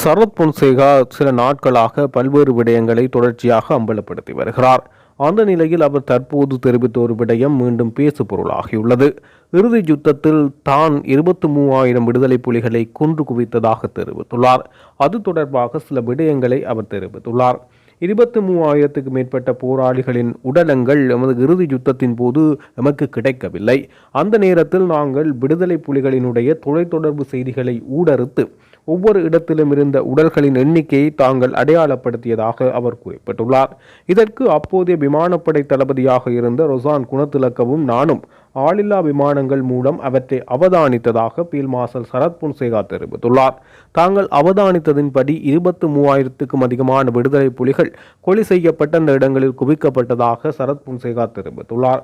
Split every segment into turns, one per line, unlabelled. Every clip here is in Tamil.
சரத் பொன்சேகா சில நாட்களாக பல்வேறு விடயங்களை தொடர்ச்சியாக அம்பலப்படுத்தி வருகிறார். அந்த நிலையில் அவர் தற்போது தெரிவித்த ஒரு விடயம் மீண்டும் பேசு பொருளாகியுள்ளது இறுதி யுத்தத்தில் தான் இருபத்தி மூவாயிரம் விடுதலை புலிகளை கொன்று குவித்ததாக தெரிவித்துள்ளார். அது தொடர்பாக சில விடயங்களை அவர் தெரிவித்துள்ளார். இருபத்தி மூவாயிரத்துக்கு மேற்பட்ட போராளிகளின் உடலங்கள் எமது இறுதி யுத்தத்தின் போது எமக்கு கிடைக்கவில்லை. அந்த நேரத்தில் நாங்கள் விடுதலை புலிகளினுடைய தொலைத்தொடர்பு செய்திகளை ஊடறுத்து ஒவ்வொரு இடத்திலும் இருந்த உடல்களின் எண்ணிக்கையை தாங்கள் அடையாளப்படுத்தியதாக அவர் குறிப்பிட்டுள்ளார். இதற்கு அப்போதைய விமானப்படை தளபதியாக இருந்த ரொசான் குணத்திலக்கவும் நானும் ஆளில்லா விமானங்கள் மூலம் அவற்றை அவதானித்ததாக பீல் மார்ஷல் சரத் புன்சேகா தெரிவித்துள்ளார். தாங்கள் அவதானித்ததின்படி இருபத்தி மூவாயிரத்துக்கும் அதிகமான விடுதலை புலிகள் கொலை செய்யப்பட்ட அந்த இடங்களில் குவிக்கப்பட்டதாக சரத் புன்சேகா தெரிவித்துள்ளார்.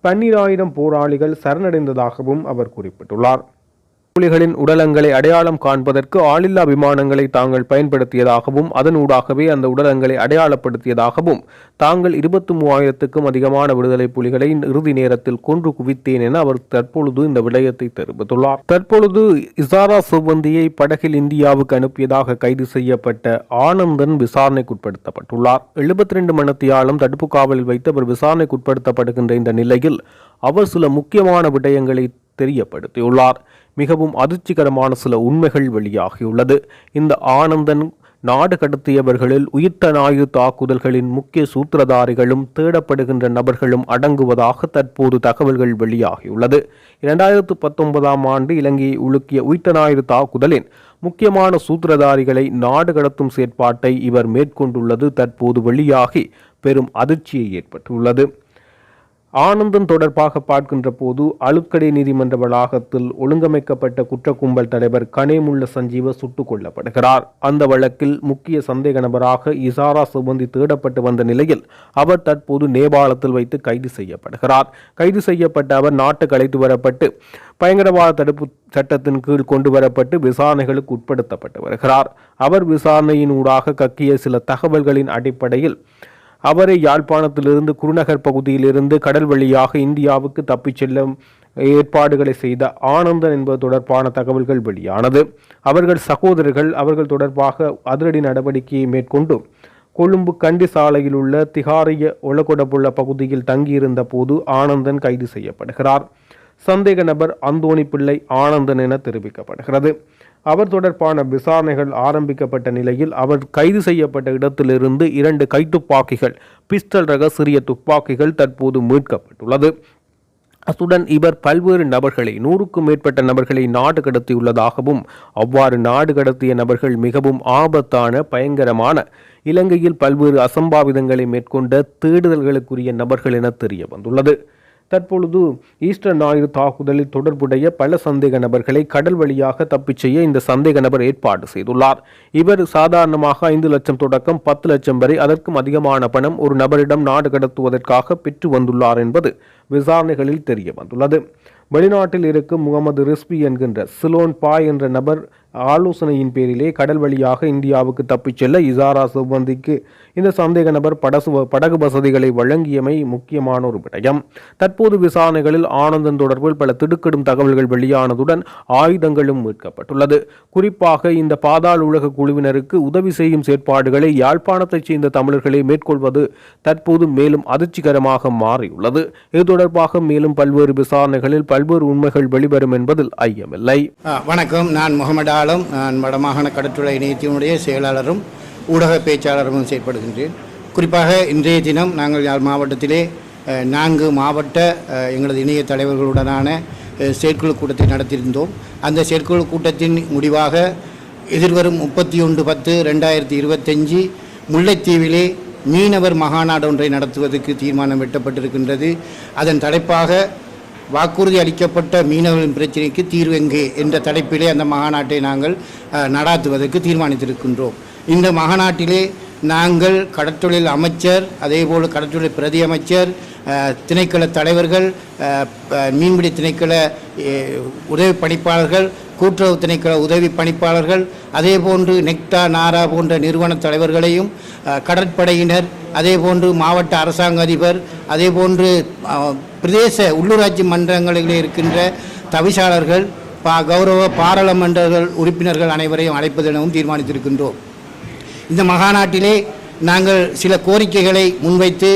பன்னிராயிரம் போராளிகள் சரணடைந்ததாகவும் அவர் குறிப்பிட்டுள்ளார். புலிகளின் உடலங்களை அடையாளம் காண்பதற்கு ஆளில்லா விமானங்களை தாங்கள் பயன்படுத்தியதாகவும் அதனூடாகவே அந்த உடலங்களை அடையாளப்படுத்தியதாகவும் தாங்கள் இருபத்தி மூவாயிரத்துக்கும் அதிகமான விடுதலை புலிகளை இறுதி நேரத்தில் கொன்று குவித்தேன் என அவர் தற்பொழுது இந்த விடயத்தை தெரிவித்துள்ளார். தற்பொழுது இசாரா சுவந்தியை படகில் இந்தியாவுக்கு அனுப்பியதாக கைது செய்யப்பட்ட ஆனந்தன் விசாரணைக்குட்படுத்தப்பட்டுள்ளார். எழுபத்தி ரெண்டு மணத்தியாலும் தடுப்பு காவலில் வைத்து அவர் விசாரணைக்குட்படுத்தப்படுகின்ற இந்த நிலையில் அவர் சில முக்கியமான விடயங்களை தெரியப்படுத்தியுள்ளார். மிகவும் அதிர்ச்சிகரமான சில உண்மைகள் வெளியாகியுள்ளது. இந்த ஆனந்தன் நாடு கடத்தியவர்களில் உயிர்த்த நாயு தாக்குதல்களின் முக்கிய சூத்திரதாரிகளும் தேடப்படுகின்ற நபர்களும் அடங்குவதாக தற்போது தகவல்கள் வெளியாகியுள்ளது. இரண்டாயிரத்து பத்தொன்பதாம் ஆண்டு இலங்கையை உலுக்கிய உயிர்த்த ஞாயிறு தாக்குதலின் முக்கியமான சூத்திரதாரிகளை நாடு கடத்தும் செயற்பாட்டை இவர் மேற்கொண்டுள்ளது தற்போது வெளியாகி பெரும் அதிர்ச்சியை ஏற்பட்டுள்ளது. ஆனந்தன் தொடர்பாக பார்க்கின்ற போது அழுக்கடை நீதிமன்ற வளாகத்தில் ஒழுங்கமைக்கப்பட்ட குற்ற கும்பல் தலைவர் கனேமுள்ள சஞ்சீவ சுட்டுக் கொல்லப்படுகிறார். அந்த வழக்கில் முக்கிய சந்தேக நபராக இசாரா சுபந்தி தேடப்பட்டு வந்த நிலையில் அவர் தற்போது நேபாளத்தில் வைத்து கைது செய்யப்படுகிறார். கைது செய்யப்பட்ட அவர் நாட்டுக்கு அழைத்து வரப்பட்டு பயங்கரவாத தடுப்பு சட்டத்தின் கீழ் கொண்டு வரப்பட்டு விசாரணைகளுக்கு உட்படுத்தப்பட்டு வருகிறார். அவர் விசாரணையின் ஊடாக கக்கிய சில தகவல்களின் அடிப்படையில் அவரை யாழ்ப்பாணத்திலிருந்து குருநகர் பகுதியிலிருந்து கடல் வழியாக இந்தியாவுக்கு தப்பிச் செல்லும் ஏற்பாடுகளை செய்த ஆனந்தன் என்பது தொடர்பான தகவல்கள் வெளியானது. அவர்கள் சகோதரர்கள் அவர்கள் தொடர்பாக அதிரடி நடவடிக்கையை மேற்கொண்டு கொழும்பு கண்டி சாலையில் உள்ள திகாரிய ஒலகொடப்புள்ள பகுதியில் தங்கியிருந்த போது ஆனந்தன் கைது செய்யப்படுகிறார். சந்தேக நபர் அந்தோணி பிள்ளை ஆனந்தன் என தெரிவிக்கப்படுகிறது. அவர் தொடர்பான விசாரணைகள் ஆரம்பிக்கப்பட்ட நிலையில் அவர் கைது செய்யப்பட்ட இடத்திலிருந்து இரண்டு கைத்துப்பாக்கிகள் பிஸ்டல் ரக சிறிய துப்பாக்கிகள் தற்போது மீட்கப்பட்டுள்ளது. அத்துடன் இவர் பல்வேறு நபர்களை நூறுக்கும் மேற்பட்ட நபர்களை நாடு கடத்தியுள்ளதாகவும் அவ்வாறு நாடு கடத்திய நபர்கள் மிகவும் ஆபத்தான பயங்கரமான இலங்கையில் பல்வேறு அசம்பாவிதங்களை மேற்கொண்ட தேடுதல்களுக்குரிய நபர்கள் என தெரிய வந்துள்ளது தற்பொழுது ஈஸ்டர் ஞாயிறு தாக்குதலில் தொடர்புடைய பல சந்தேக நபர்களை கடல் வழியாக தப்பிச் செய்ய இந்த சந்தேக நபர் ஏற்பாடு செய்துள்ளார். இவர் சாதாரணமாக ஐந்து லட்சம் தொடக்கம் பத்து லட்சம் வரை அதற்கும் அதிகமான பணம் ஒரு நபரிடம் நாடு கடத்துவதற்காக பெற்று வந்துள்ளார் என்பது விசாரணைகளில் தெரிய வந்துள்ளது. வெளிநாட்டில் இருக்கும் முகமது ரிஸ்பி என்கின்ற சிலோன் பாய் என்ற நபர் ஆலோசனையின் பேரிலே கடல் வழியாக இந்தியாவுக்கு தப்பிச் செல்ல இசாரா சிவந்திக்கு இந்த சந்தேக நபர் படசு படகு வசதிகளை வழங்கியமை முக்கியமான ஒரு விடயம். தற்போது விசாரணைகளில் ஆனந்தன் தொடர்பில் பல திடுக்கிடும் தகவல்கள் வெளியானதுடன் ஆயுதங்களும் மீட்கப்பட்டுள்ளது. குறிப்பாக இந்த பாதாள உலக குழுவினருக்கு உதவி செய்யும் செயற்பாடுகளை யாழ்ப்பாணத்தைச் சேர்ந்த தமிழர்களை மேற்கொள்வது தற்போது மேலும் அதிர்ச்சிகரமாக மாறியுள்ளது. இது தொடர்பாக மேலும் பல்வேறு விசாரணைகளில் பல்வேறு உண்மைகள் வெளிவரும் என்பதில் ஐயமில்லை.
வணக்கம். நான் முகமது காலம் நான் வடமாகாண கடற்றுறை இணையத்தினுடைய செயலாளரும் ஊடக பேச்சாளரும் செயற்படுகின்றேன். குறிப்பாக இன்றைய தினம் நாங்கள் யாழ் மாவட்டத்திலே நான்கு மாவட்ட எங்களது இணைய தலைவர்களுடனான செயற்குழு கூட்டத்தை நடத்தியிருந்தோம். அந்த செயற்குழு கூட்டத்தின் முடிவாக எதிர்வரும் முப்பத்தி ஒன்று பத்து ரெண்டாயிரத்தி இருபத்தஞ்சி முல்லைத்தீவிலே மீனவர் மகாநாடு ஒன்றை நடத்துவதற்கு தீர்மானம் எட்டப்பட்டிருக்கின்றது அதன் தலைப்பாக வாக்குறுதி அளிக்கப்பட்ட மீனவர்களின் பிரச்சினைக்கு தீர்வு எங்கே என்ற தலைப்பிலே அந்த மாநாட்டை நாங்கள் நடாத்துவதற்கு தீர்மானித்திருக்கின்றோம். இந்த மாநாட்டிலே நாங்கள் கடற்றொழில் அமைச்சர் அதேபோல் கடற்றொழில் பிரதி அமைச்சர் திணைக்கள தலைவர்கள் மீன்பிடி திணைக்கள உதவி பணிப்பாளர்கள் கூட்டுறவு திணைக்கள உதவி பணிப்பாளர்கள் அதேபோன்று நெக்டா நாரா போன்ற நிறுவன தலைவர்களையும் கடற்படையினர் அதேபோன்று மாவட்ட அரசாங்க அதிபர் அதேபோன்று பிரதேச உள்ளூராட்சி மன்றங்களில் இருக்கின்ற தவிசாளர்கள் பா கௌரவ பாராளுமன்றர்கள் உறுப்பினர்கள் அனைவரையும் அழைப்பதெனவும் தீர்மானித்திருக்கின்றோம். இந்த மகாநாட்டிலே நாங்கள் சில கோரிக்கைகளை முன்வைத்து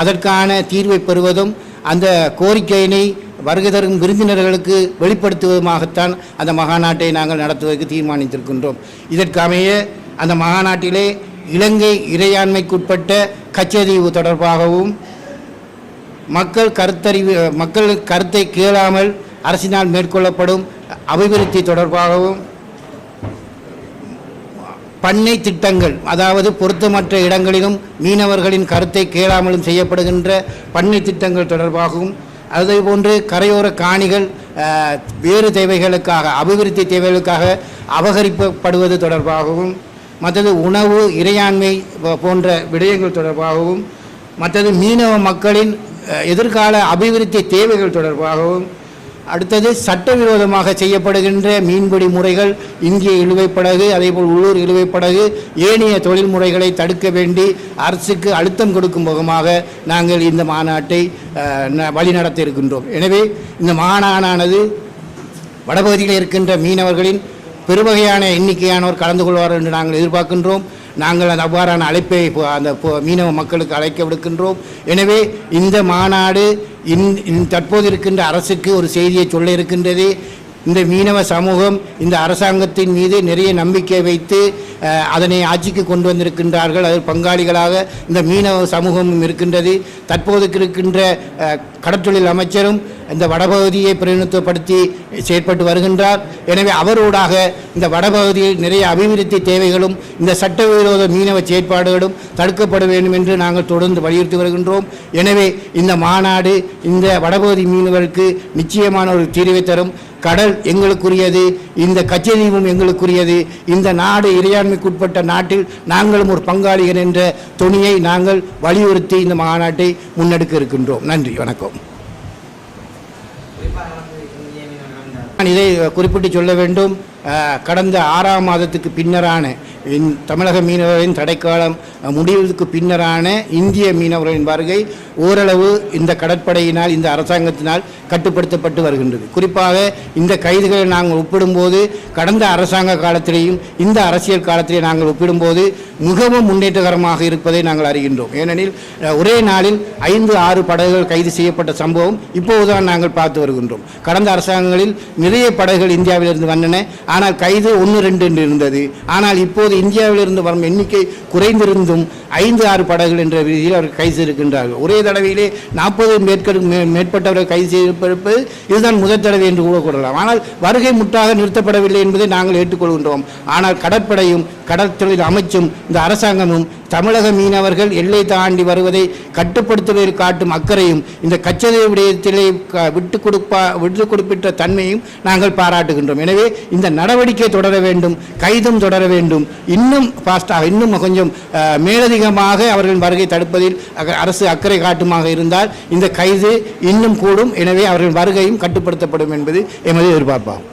அதற்கான தீர்வை பெறுவதும் அந்த கோரிக்கையினை வருகை தரும் விருந்தினர்களுக்கு வெளிப்படுத்துவதுமாகத்தான் அந்த மகாநாட்டை நாங்கள் நடத்துவதற்கு தீர்மானித்திருக்கின்றோம். இதற்கமைய அந்த மகாநாட்டிலே இலங்கை இறையாண்மைக்குட்பட்ட கச்சதீவு தொடர்பாகவும் மக்கள் கருத்தறிவு மக்கள் கருத்தை கேளாமல் அரசினால் மேற்கொள்ளப்படும் அபிவிருத்தி தொடர்பாகவும் பண்ணை திட்டங்கள் அதாவது பொருத்தமற்ற இடங்களிலும் மீனவர்களின் கருத்தை கேளாமலும் செய்யப்படுகின்ற பண்ணை திட்டங்கள் தொடர்பாகவும் அதேபோன்று கரையோர காணிகள் வேறு தேவைகளுக்காக அபிவிருத்தி தேவைகளுக்காக அபகரிக்கப்படுவது தொடர்பாகவும் மற்றது உணவு இறையாண்மை போன்ற விடயங்கள் தொடர்பாகவும் மற்றது மீனவ மக்களின் எதிர்கால அபிவிருத்தி தேவைகள் தொடர்பாகவும் அடுத்தது சட்டவிரோதமாக செய்யப்படுகின்ற மீன்பிடி முறைகள் இந்திய இழுவைப்படகு அதேபோல் உள்ளூர் இழுவைப்படகு ஏனைய தொழில் முறைகளை தடுக்க வேண்டி அரசுக்கு அழுத்தம் கொடுக்கும் முகமாக நாங்கள் இந்த மாநாட்டை வழிநடத்த இருக்கின்றோம். எனவே இந்த மாநாடானது வடபகுதியில் இருக்கின்ற மீனவர்களின் பெருவகையான எண்ணிக்கையானோர் கலந்து கொள்வார்கள் என்று நாங்கள் எதிர்பார்க்கின்றோம். நாங்கள் அந்த அவ்வாறான அழைப்பை இப்போ அந்த மீனவ மக்களுக்கு அழைக்க விடுக்கின்றோம். எனவே இந்த மாநாடு இன் தற்போது இருக்கின்ற அரசுக்கு ஒரு செய்தியை சொல்ல இருக்கின்றது. இந்த மீனவ சமூகம் இந்த அரசாங்கத்தின் மீது நிறைய நம்பிக்கை வைத்து அதனை ஆட்சிக்கு கொண்டு வந்திருக்கின்றார்கள். அதில் பங்காளிகளாக இந்த மீனவ சமூகமும் இருக்கின்றது. தற்போது இருக்கின்ற கடற்றொழில் அமைச்சரும் இந்த வடபகுதியை பிரதிநிதித்துவப்படுத்தி செயற்பட்டு வருகின்றார். எனவே அவரோடாக இந்த வடபகுதியில் நிறைய அபிவிருத்தி தேவைகளும் இந்த சட்டவிரோத மீனவ செயற்பாடுகளும் தடுக்கப்பட வேண்டும் என்று நாங்கள் தொடர்ந்து வலியுறுத்தி வருகின்றோம். எனவே இந்த மாநாடு இந்த வடபகுதி மீனவருக்கு நிச்சயமான ஒரு தீர்வை தரும். கடல் எங்களுக்குரியது இந்த கச்சதீவும் எங்களுக்குரியது இந்த நாடு இறையாண்மைக்குட்பட்ட நாட்டில் நாங்களும் ஒரு பங்காளிகள் என்ற துணியை நாங்கள் வலியுறுத்தி இந்த மாநாட்டை முன்னெடுக்க இருக்கின்றோம். நன்றி வணக்கம். நான் இதை குறிப்பிட்டு சொல்ல வேண்டும். கடந்த ஆறாம் மாதத்துக்கு பின்னரான தமிழக மீனவர்களின் தடைக்காலம் முடிவுக்கு பின்னரான இந்திய மீனவர்களின் வருகை ஓரளவு இந்த கடற்படையினால் இந்த அரசாங்கத்தினால் கட்டுப்படுத்தப்பட்டு வருகின்றது. குறிப்பாக இந்த கைதுகளை நாங்கள் ஒப்பிடும்போது கடந்த அரசாங்க காலத்திலேயும் இந்த அரசியல் காலத்திலே நாங்கள் ஒப்பிடும்போது மிகவும் முன்னேற்றகரமாக இருப்பதை நாங்கள் அறிகின்றோம். ஏனெனில் ஒரே நாளில் ஐந்து ஆறு படகுகள் கைது செய்யப்பட்ட சம்பவம் இப்போதுதான் நாங்கள் பார்த்து வருகின்றோம். கடந்த அரசாங்கங்களில் நிறைய படகுகள் இந்தியாவிலிருந்து வந்தன. ஆனால் கைது ஒன்று ரெண்டு என்று இருந்தது. ஆனால் இப்போது இந்தியாவிலிருந்து வரும் எண்ணிக்கை குறைந்திருந்தும் ஐந்து ஆறு படகுகள் என்ற ரீதியில் அவர்கள் கைது இருக்கின்றார்கள் ஒரே தடவையிலே நாற்பது மேற்கடு மே- மேற்பட்டவர்கள் கைது செய்திருப்பது இதுதான் முதல் தடவை என்று கூட கூறலாம் ஆனால் வருகை முற்றாக நிறுத்தப்படவில்லை என்பதை நாங்கள் ஏற்றுக்கொள்கின்றோம். ஆனால் கடற்படையும் கடற்தொழில் அமைச்சும் இந்த அரசாங்கமும் தமிழக மீனவர்கள் எல்லை தாண்டி வருவதை கட்டுப்படுத்துவதில் காட்டும் அக்கறையும் இந்த கச்சதை விடயத்திலே விட்டு கொடுப்பா விட்டு கொடுப்பிட்ட தன்மையும் நாங்கள் பாராட்டுகின்றோம். எனவே இந்த நடவடிக்கை தொடர வேண்டும் கைதும் தொடர வேண்டும். இன்னும் ஃபாஸ்டாக இன்னும் கொஞ்சம் மேலதிகமாக அவர்களின் வருகை தடுப்பதில் அரசு அக்கறை காட்டுமாக இருந்தால் இந்த கைது இன்னும் கூடும். எனவே அவர்களின் வருகையும் கட்டுப்படுத்தப்படும் என்பது எமது எதிர்பார்ப்பாகும்.